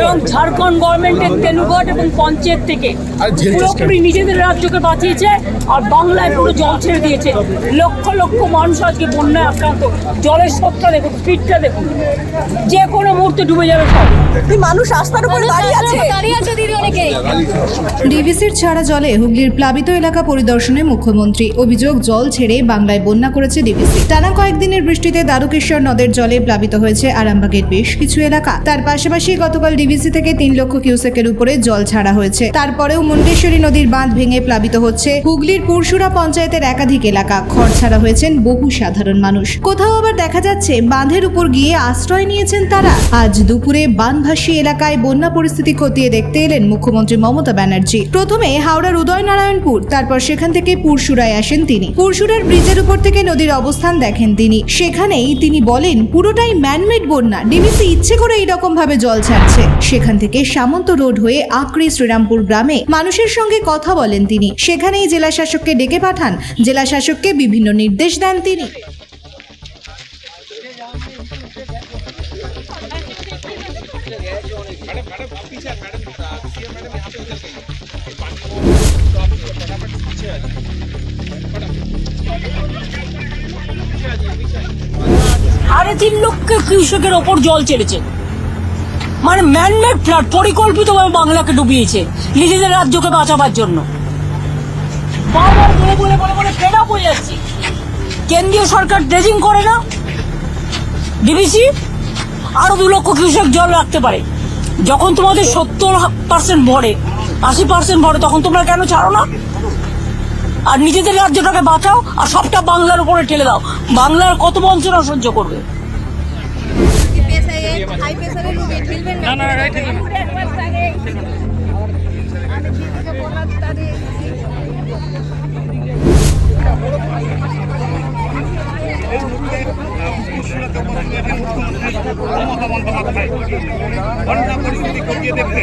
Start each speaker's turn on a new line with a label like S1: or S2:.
S1: এবং ঝাড়খণ্ড গভর্নমেন্টের তেলুগট এবং পঞ্চায়েত থেকে পুরোপুরি নিজেদের রাজ্যকে বাঁচিয়েছে আর বাংলায় পুরো জল ছেড়ে দিয়েছে। লক্ষ লক্ষ মানুষ আজকে বন্যায় আক্রান্ত। জলের স্রোতটা দেখুন স্পিডটা দেখুন। যে কোনো মুহূর্তে ডুবে যাবে সব।
S2: মানুষ রাস্তার উপরে দাঁড়িয়ে আছে।
S3: দাঁড়িয়ে আছে দিদি অনেকেই
S4: ডিভিসির ছাড়া জলে হুগলির প্লাবিত এলাকা পরিদর্শনে মুখ্যমন্ত্রী। অভিযোগ জল ছেড়ে বাংলায় বন্যা করেছে ডিভিসি টানা কয়েকদিনের বৃষ্টিতে দ্বারকেশ্বর নদের জলে প্লাবিত হয়েছে আরামবাগের বেশ কিছু এলাকা। তার পাশাপাশি গতকাল ডিভিসি থেকে তিন লক্ষ কিউসেকের উপরে জল ছাড়া হয়েছে। তারপরেও মুন্ডেশ্বরী নদীর বাঁধ ভেঙে প্লাবিত হচ্ছে হুগলির পুরসুরা পঞ্চায়েতের একাধিক এলাকা। খড় ছাড়া হয়েছেন বহু সাধারণ মানুষ। কোথাও আবার দেখা যাচ্ছে বাঁধের উপর গিয়ে আশ্রয় নিয়েছেন তারা। আজ দুপুরে বানভাসী এলাকায় বন্যা পরিস্থিতি খতিয়ে দেখতে এলেন মুখ্যমন্ত্রী মমতা ব্যানার্জি। প্রথমে হাওড়ার উদয়নারায়ণপুর, তারপর সেখান থেকে পুরসুরায় আসেন তিনি। পুরসুরার ব্রিজের উপর থেকে নদীর অবস্থান দেখেন তিনি। সেখানেই তিনি বলেন, পুরোটাই ম্যানমেড বন্যা। ডিবিসি ইচ্ছে করে এইরকম ভাবে জল ছাড়ছে। সেখান থেকে সামন্ত রোড হয়ে আকরি শ্রীরামপুর গ্রামে মানুষের সঙ্গে কথা বলেন তিনি। সেখানেই জেলা শাসককে ডেকে পাঠান। জেলা শাসককে বিভিন্ন নির্দেশ দেন তিনি।
S1: সাড়ে তিন লক্ষ কৃষকের ওপর জল চেড়েছে মানে ম্যানমেড ফ্লাড পরিকল্পিতভাবে বাংলাকে ডুবিয়েছে, নিজেদের রাজ্যকে বাঁচাবার জন্য। বলে কেন্দ্রীয় সরকার ড্রেজিং করে না ডিবিসি আরও দু লক্ষ কৃষক জল রাখতে পারে। যখন তোমাদের সত্তর পার্সেন্ট ভরে, আশি পার্সেন্ট ভরে, তখন তোমরা কেন ছাড়ো না? আর নিজেদের রাজ্যটাকে বাঁচাও, আর সবটা বাংলার উপরে ঠেলে দাও। বাংলার কত বঞ্চনা সহ্য করবে?
S3: হাই প্রেসারের রোগী ঠেলবেন না
S5: বন্যা পরিস্থিতি খতিয়ে দেখতে